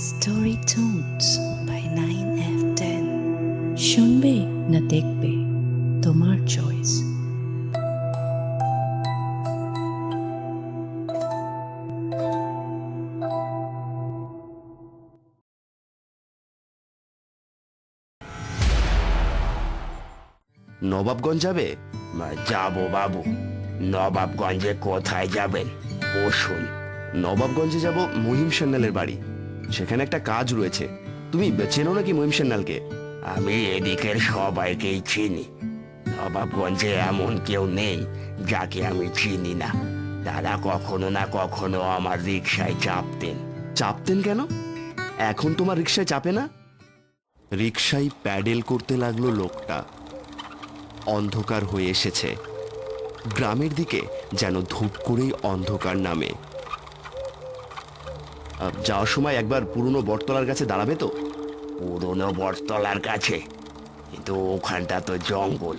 Story Tunes by 9F10 শুনবে না দেখবে? তোমার চয়েস নবাবগঞ্জ যাবে? যাব বাবু। নবাবগঞ্জে কোথায় যাবেন? বসুন। নবাবগঞ্জে যাব মহিম সান্যালের বাড়ি। সেখানে একটা কাজ রয়েছে। তুমি চেনো নাকি মহিম সান্যালকে আমি এদিকের সবাইকেই চিনি। নবাবগঞ্জে এমন কেউ নেই যাকে আমি চিনি না। তারা কখনো না কখনো আমার রিক্সায় চাপতেন। চাপতেন কেন? এখন তোমার রিক্সায় চাপে না? রিক্সায় প্যাডেল করতে লাগল লোকটা। অন্ধকার হয়ে এসেছে। গ্রামের দিকে যেন ধূপ করেই অন্ধকার নামে। যাওয়ার সময় একবার পুরনো বটতলার কাছে দাঁড়াবে তো? পুরনো বটতলার কাছে? কিন্তু ওখানটা তো জঙ্গল।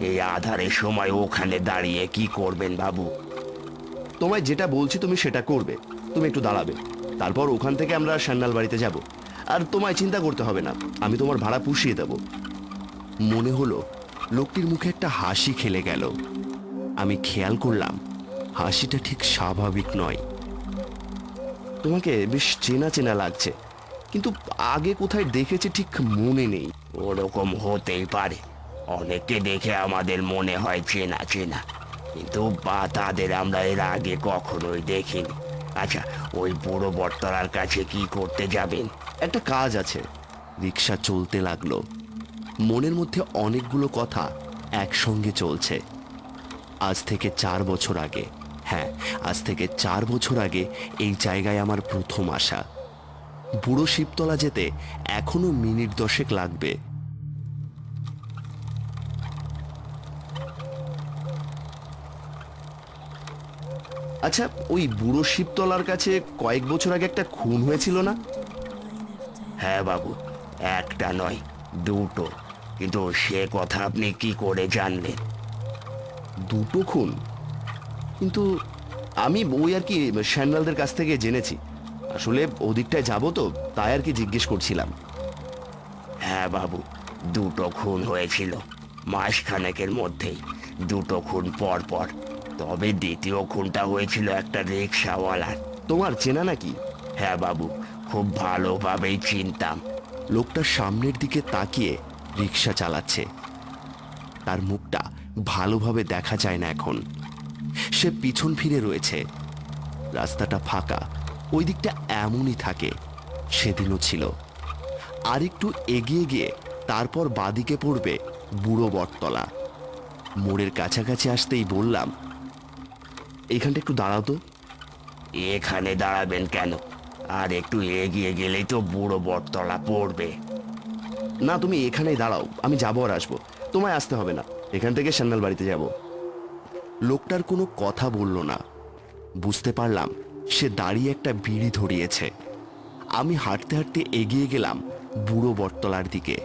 এই আধারের সময় ওখানে দাঁড়িয়ে কি করবেন বাবু? তোমায় যেটা বলছি তুমি সেটা করবে। তুমি একটু দাঁড়াবে। তারপর ওখান থেকে আমরা সান্নাল বাড়িতে যাব। আর তোমায় চিন্তা করতে হবে না। আমি তোমার ভাড়া পুষিয়ে দেব। মনে হলো লোকটির মুখে একটা হাসি খেলে গেল। আমি খেয়াল করলাম, হাসিটা ঠিক স্বাভাবিক নয়। তোমাকে বেশ চেনা চেনা লাগছে। কিন্তু আগে কোথায় দেখেছি ঠিক মনে নেই। ওরকম হতেই পারে। অনেককে দেখে আমাদের মনে হয় চেনা চেনা। কিন্তু বা তাদের আমরা এর আগে কখনোই দেখিনি। আচ্ছা ওই বুড়ো বটতলার কাছে কি করতে যাবেন? একটা কাজ আছে। রিক্সা চলতে লাগল। মনের মধ্যে অনেকগুলো কথা একসঙ্গে চলছে। আজ থেকে চার বছর আগে। হ্যাঁ আজ থেকে চার বছর আগে এই জায়গায় আমার প্রথম আসা। বুড়ো শিবতলা যেতে এখনও মিনিট দশেক লাগবে। আচ্ছা ওই বুড়ো শিবতলার কাছে কয়েক বছর আগে একটা খুন হয়েছিল না? হ্যাঁ বাবু, একটা নয়, দুটো। কিন্তু সে কথা আপনি কি করে জানলেন? দুটো খুন? কিন্তু আমি ওই আর কি শ্যানলালদের কাছ থেকে জেনেছি। আসলে ওদিকটায় যাব তো তাই আর কি জিজ্ঞেস করছিলাম। হ্যাঁ বাবু দুটো খুন হয়েছিল। মাসখানেকের মধ্যেই দুটো খুন পর পর তবে দ্বিতীয় খুনটা হয়েছিল একটা রিক্সাওয়ালার তোমার চেনা নাকি? হ্যাঁ বাবু খুব ভালোভাবেই চিনতাম। লোকটা সামনের দিকে তাকিয়ে রিক্সা চালাচ্ছে। তার মুখটা ভালোভাবে দেখা যায় না এখন। সে পিছন ফিরে রয়েছে। রাস্তাটা ফাঁকা ওই দিকটা এমনই থাকে সেদিনও ছিল। আর একটু এগিয়ে গিয়ে তারপর বাদিকে পড়বে বুড়ো বটতলা। মোড়ের কাছাকাছি আসতেই বললাম এইখানটা একটু দাঁড়াও তো। এখানে দাঁড়াবেন কেন? আর একটু এগিয়ে গেলেই তো বুড়ো বটতলা পড়বে। না তুমি এখানেই দাঁড়াও আমি যাব আর আসব। তোমায় আসতে হবে না এখান থেকে স্যান্ডাল বাড়িতে যাব। লোকটার কোনো কথা বলল না। বুঝতে পারলাম, সে দাঁড়িয়ে একটা বিড়ি ধরিয়েছে। আমি হাঁটতে হাঁটতে এগিয়ে গেলাম বুড়ো বটতলার দিকে।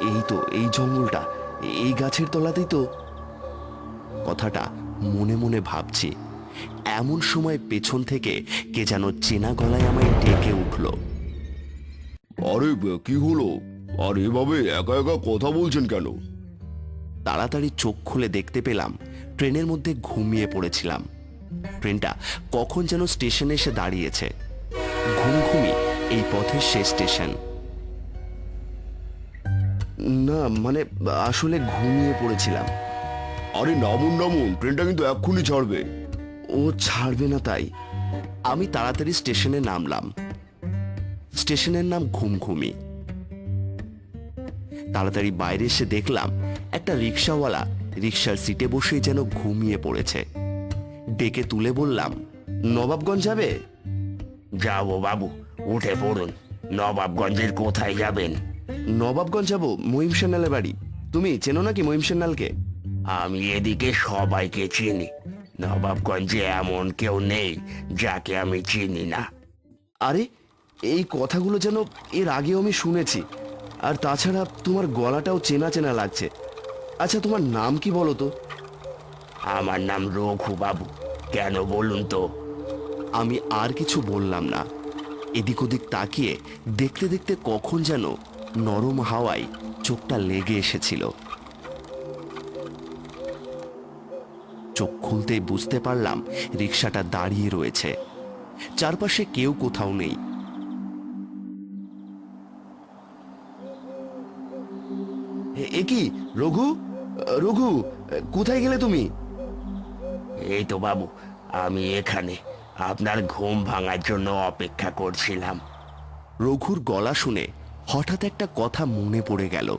এই তো, এই জঙ্গলটা। এই গাছের তলাতেই তো কথাটা মনে মনে ভাবছি। এমন সময় পেছন থেকে কে যেন চেনা গলায় আমায় ডেকে উঠল। আরে কি হলো? আর এভাবে একা একা কথা বলছেন কেন? তাড়াতাড়ি চোখ খুলে দেখতে পেলাম ট্রেনের মধ্যে ঘুমিয়ে পড়েছিলাম। ট্রেনটা কখন যেন স্টেশনে এসে দাঁড়িয়েছে। ঘুম ঘুমঘুমি এই পথের শেষ স্টেশন। না মানে আসলে ঘুমিয়ে পড়েছিলাম। আরে নামুন নামুন ট্রেনটা কিন্তু এক্ষুনি ছাড়বে। ও ছাড়বে না তাই। আমি তাড়াতাড়ি স্টেশনে নামলাম। স্টেশনের নাম ঘুমঘুমি। তাড়াতাড়ি বাইরে এসে দেখলাম একটা রিক্সাওয়ালা রিক্সার সিটে বসেই যেন ঘুমিয়ে পড়েছে। ডেকে তুলে বললাম, নবাবগঞ্জ যাবে? যাব বাবু, উঠে পড়ুন। নবাবগঞ্জের কোথায় যাবেন? নবাবগঞ্জ যাব, মহিম সান্যালের বাড়ি। তুমি চেনো নাকি মহিম সান্যালকে আমি এদিকে সবাইকে চিনি। নবাবগঞ্জে এমন কেউ নেই যাকে আমি চিনি না। আরে এই কথাগুলো যেন এর আগেও আমি শুনেছি। আর তাছাড়া তোমার গলাটাও চেনা চেনা লাগছে। আচ্ছা তোমার নাম কি বলো তো? আমার নাম রঘু বাবু কেন বলুন তো? আমি আর কিছু বললাম না। এদিক ওদিক তাকিয়ে দেখতে দেখতে কখন যেন নরম হাওয়ায় চোখটা লেগে এসেছিল। চোখ খুলতেই বুঝতে পারলাম রিক্সাটা দাঁড়িয়ে রয়েছে। চারপাশে কেউ কোথাও নেই। এ- কি রঘু? রঘু কোথায় গেলে তুমি? এই তো বাবু আমি এখানে। আপনার ঘুম ভাঙার জন্য অপেক্ষা করছিলাম। রঘুর গলা শুনে হঠাৎ একটা কথা মনে পড়ে গেল।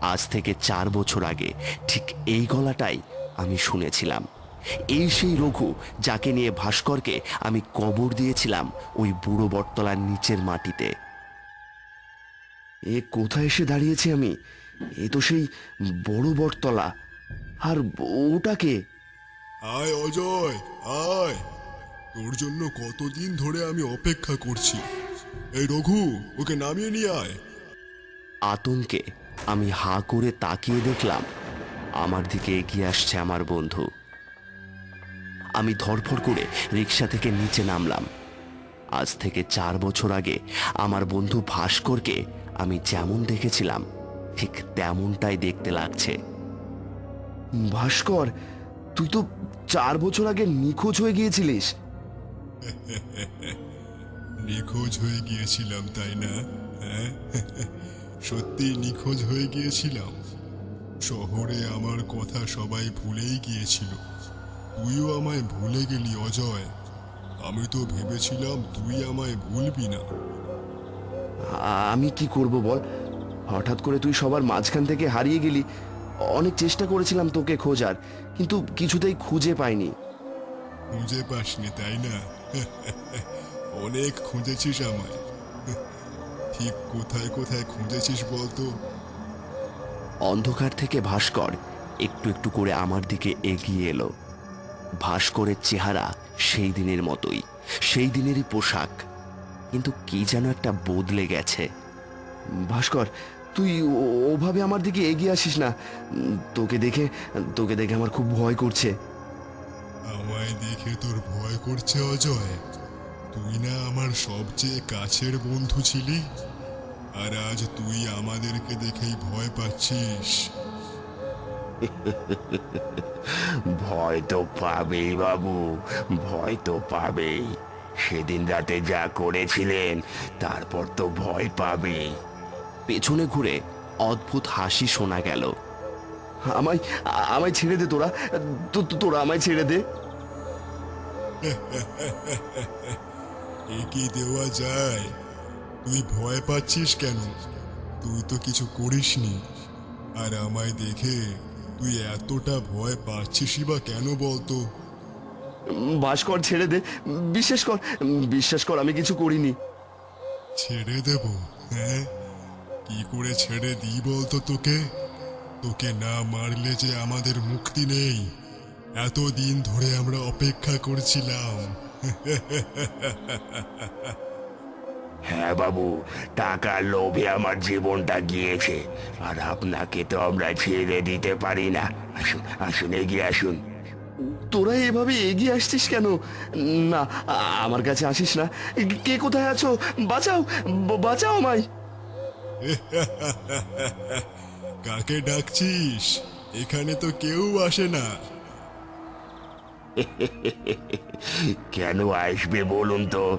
আজ থেকে চার বছর আগে ঠিক এই গলাটাই আমি শুনেছিলাম। এই সেই রঘু যাকে নিয়ে ভাস্করকে আমি কবর দিয়েছিলাম ওই বুড়ো বটতলার নিচের মাটিতে। এ কোথায় এসে দাঁড়িয়েছি আমি? এ তো সেই বড় বটতলা। আর ওটাকে আয় অজয় আয়। তোর জন্য কতদিন ধরে আমি অপেক্ষা করছি। এই রঘু ওকে নামিয়ে নিয়ে আয়। আতঙ্কে আমি হা করে তাকিয়ে দেখলাম আমার দিকে এগিয়ে আসছে আমার বন্ধু। আমি ধরফর করে রিক্সা থেকে নিচে নামলাম। আজ থেকে চার বছর আগে আমার বন্ধু ভাস্করকে আমি যেমন দেখেছিলাম, ঠিক তেমনটাই দেখতে লাগছে। ভাস্কর, তুই তো চার বছর আগে নিখোঁজ হয়ে গিয়েছিলিস। নিখোঁজ হয়ে গিয়েছিলাম, তাই না? হ্যাঁ? সত্যি নিখোঁজ হয়ে গিয়েছিলাম। শহরে আমার কথা সবাই ভুলেই গিয়েছিল। তুইও আমায় ভুলে গেলি অজয়। আমি তো ভেবেছিলাম তুই আমায় ভুলবি না। আমি কি করব বল? হঠাৎ করে তুই সবার মাঝখান থেকে হারিয়ে গেলি। অনেক চেষ্টা করেছিলাম তোকে খোঁজার কিন্তু কিছুতেই খুঁজে পাইনি। খুঁজে পাসনি তাই না? অনেক খুঁজেছিস আমায়। ঠিক কোথায় কোথায় খুঁজেছিস বলতো? অন্ধকার থেকে ভাস্কর একটু একটু করে আমার দিকে এগিয়ে এলো। ভাস্করের চেহারা সেই দিনের মতোই, সেই দিনেরই পোশাক। কিন্তু কি যেন একটা বদলে গেছে। ভাস্কর, তুই ওভাবে আমার দিকে এগিয়ে আসিস না। তোকে দেখে তোকে দেখে আমার খুব ভয় করছে। আমায় দেখে তোর ভয় করছে অজয়। তুই না আমার সবচেয়ে কাছের বন্ধু ছিলি। আর আজ তুই আমাদেরকে দেখেই ভয় পাচ্ছিস। ভয় তো পাবেই বাবু ভয় তো পাবেই। সেদিন রাতে যা করেছিলেন তারপর তো ভয় পাবেই পেছনে ঘুরে অদ্ভুত হাসি শোনা গেল। আমায় আমায় ছেড়ে দে তোরা তোরা আমায় ছেড়ে দে। কি দেওয়া যায়? তুই ভয় পাচ্ছিস কেন? তুই তো কিছু করিসনি। আর আমায় দেখে তুই এতটা ভয় পাচ্ছিসই বা কেন বলতো? ভাস্কর ছেড়ে দে। বিশ্বাস কর বিশ্বাস কর আমি কিছু করিনি। ছেড়ে দেব হ্যাঁ? কি করে ছেড়ে দিই বলতো তোকে? তোকে না মারলে যে আমাদের মুক্তি নেই। এতদিন ধরে আমরা অপেক্ষা করছিলাম। হ্যাঁ বাবু টাকার লোভে আমার জীবনটা গিয়েছে। আর আপনাকে তো আমরা ছেড়ে দিতে পারি না। আসুন আসুন এগিয়ে আসুন। তোরা এভাবে এগিয়ে আসছিস কেন? না আমার কাছে আসিস না। কে কোথায় আছো? বাঁচাও বাঁচাও আমায়। কাকে ডাকছিস? এখানে তো কেউ আসে না। কেন আসবে বলুন তো?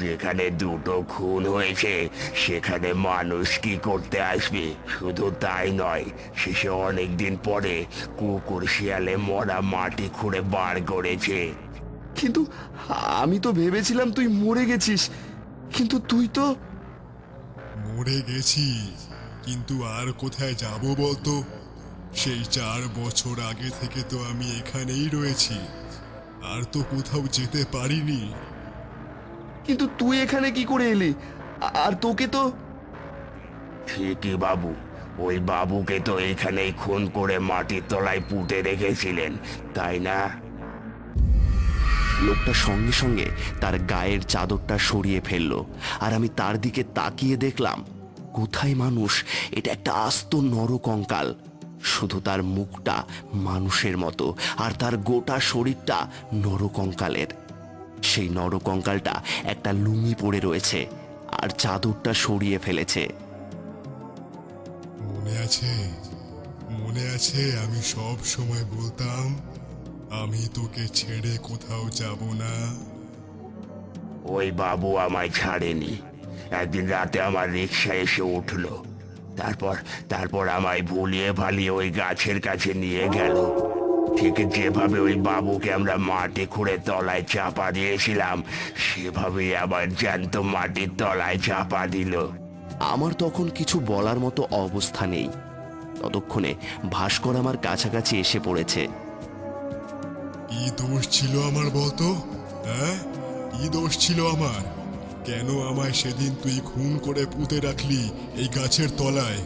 যেখানে দুটো খুন হয়েছে, সেখানে মানুষ কি করতে আসবে? শুধু তাই নয়, শেষে অনেকদিন পরে কুকুর শিয়ালে মরা মাটি খুঁড়ে বার করেছে। কিন্তু আমি তো ভেবেছিলাম তুই মরে গেছিস, কিন্তু তুই তো মরে গেছি কিন্তু আর কোথায় যাব বলতো? সেই চার বছর আগে থেকে তো আমি এখানেই রয়েছি, আর তো কোথাও যেতে পারিনি। কিন্তু তুই এখানে কি করে এলি? আর তোকে তো ঠিকই বাবু। ওই বাবুকে তো এখানেই খুন করে মাটির তলায় পুঁতে রেখেছিলেন তাই না? লোকটা সঙ্গে সঙ্গে তার গায়ের চাদরটা সরিয়ে ফেলল আর আমি তার দিকে তাকিয়ে দেখলাম কোথায় মানুষ? এটা একটা আস্ত নরকঙ্কাল শুধু তার মুখটা মানুষের মতো আর তার গোটা শরীরটা নরকঙ্কালের সেই নরকঙ্কালটা একটা লুঙ্গি পড়ে রয়েছে আর চাদরটা সরিয়ে ফেলেছে। মনে আছে? মনে আছে আমি সব সময় বলতাম আমি তোকে ছেড়ে কোথাও যাব না। ওই বাবু আমায় ছাড়েনি। একদিন রাতে আমার রিক্সা এসে উঠল। তারপর তারপর আমায় ভুলিয়ে ভালিয়ে ওই গাছের কাছে নিয়ে গেল। ঠিক যেভাবে ওই বাবুকে আমরা মাটি খুঁড়ে তলায় চাপা দিয়েছিলাম সেভাবে আবার জ্যান্ত মাটির তলায় চাপা দিল। আমার তখন কিছু বলার মতো অবস্থা নেই। ততক্ষণে ভাস্কর আমার কাছাকাছি এসে পড়েছে। কি দোষ ছিল আমার বলতো? হ্যাঁ? কি দোষ ছিল আমার? কেন আমায় সেদিন তুই খুন করে পুঁতে রাখলি এই গাছের তলায়?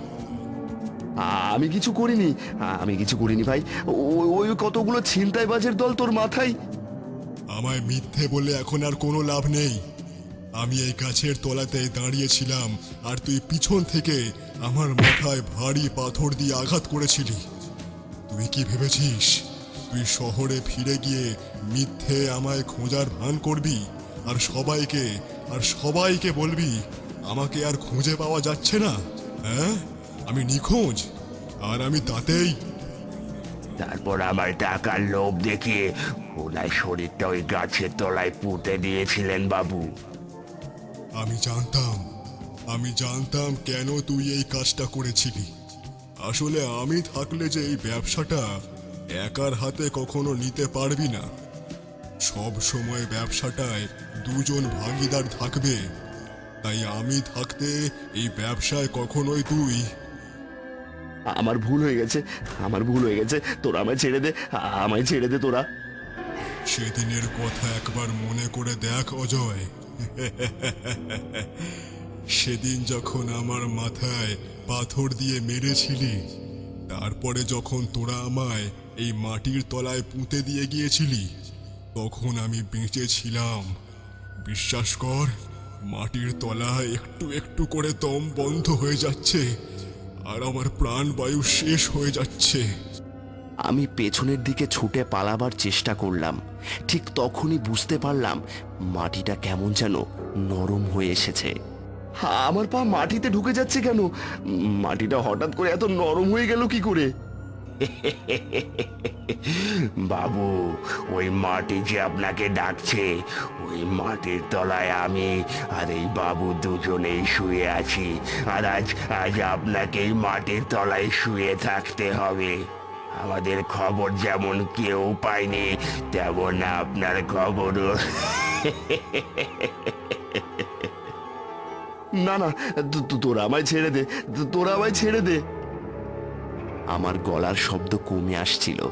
আমি কিছু করিনি। আমি কিছু করিনি ভাই। ওই কতগুলো ছিনতাইবাজের দল তোর মাথায়? আমায় মিথ্যে বলে এখন আর কোনো লাভ নেই। আমি এই গাছের তলাতে দাঁড়িয়েছিলাম আর তুই পিছন থেকে আমার মাথায় ভারী পাথর দিয়ে আঘাত করেছিলি। তুই কি ভেবেছিস? তুই শহরে ফিরে গিয়ে মিথ্যে আমায় খোঁজার ভান করবি আর সবাইকে আর সবাইকে বলবি, আমাকে আর খুঁজে পাওয়া যাচ্ছে না হ্যাঁ? আমি নিখোঁজ আর আমি তাতেই। তারপর আমার টাকার লোভ দেখিয়ে ওনার শরীরটা ওই গাছের তলায় পুঁতে দিয়েছিলেন বাবু। আমি জানতাম আমি জানতাম কেন তুই এই কাজটা করেছিলি। আসলে আমি থাকলে যে এই ব্যবসাটা একার হাতে কখনো নিতে পারবি না। সব সময় ব্যবসাটায় দুজন ভাগিদার থাকবে তাই আমি থাকতে এই ব্যবসায় কখনোই তুই আমার ভুল হয়ে গেছে, আমার ভুল হয়ে গেছে। তোরা আমায় ছেড়ে দে, আমায় ছেড়ে দে তোরা। সেদিনের কথা একবার মনে করে দেখ, অজয়। সেদিন যখন আমার মাথায় পাথর দিয়ে মেরেছিলি, তারপরে যখন তোরা আমায় এই মাটির তলায় পুঁতে দিয়ে গিয়েছিলি, তখন আমি বেঁচে ছিলাম। বিশ্বাস কর, মাটির তলায় একটু একটু করে দম বন্ধ হয়ে যাচ্ছে। আর আমার প্রাণবায়ু শেষ হয়ে যাচ্ছে। আমি পেছনের দিকে ছুটে পালাবার চেষ্টা করলাম। ঠিক তখনই বুঝতে পারলাম মাটিটা কেমন যেন নরম হয়ে এসেছে। আমার পা মাটিতে ঢুকে যাচ্ছে কেন? মাটিটা হঠাৎ করে এত নরম হয়ে গেল কি করে? বাবু, ওই মাটি যে আপনাকে ডাকছে, ওই মাটির তলায় আমি আর এই বাবু দুজনেই শুয়ে আছি। আর আজ আজ আপনাকে এই মাটির তলায় শুয়ে থাকতে হবে। আমাদের খবর যেমন কেউ পায়নি, তেমন আপনার খবরও। না না তোরা আমায় ছেড়ে দে তোরা আমায় ছেড়ে দে। আমার গলার শব্দ কমে আসছিল।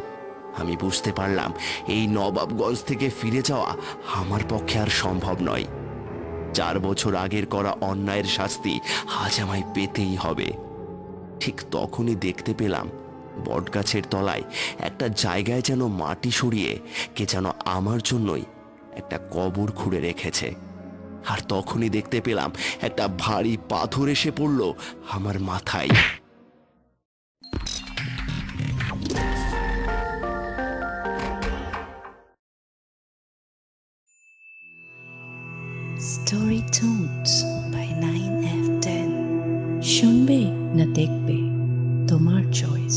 আমি বুঝতে পারলাম, এই নবাবগঞ্জ থেকে ফিরে যাওয়া আমার পক্ষে আর সম্ভব নয়। চার বছর আগের করা অন্যায়ের শাস্তি আজ আমায় পেতেই হবে। ঠিক তখনই দেখতে পেলাম, বটগাছের তলায় একটা জায়গায় যেন মাটি সরিয়ে কে যেন আমার জন্যই একটা কবর খুঁড়ে রেখেছে। আর তখনই দেখতে পেলাম, একটা ভারী পাথর এসে পড়ল আমার মাথায়। Story toons by nine F ten শুনবে না দেখবে? তোমার চয়েস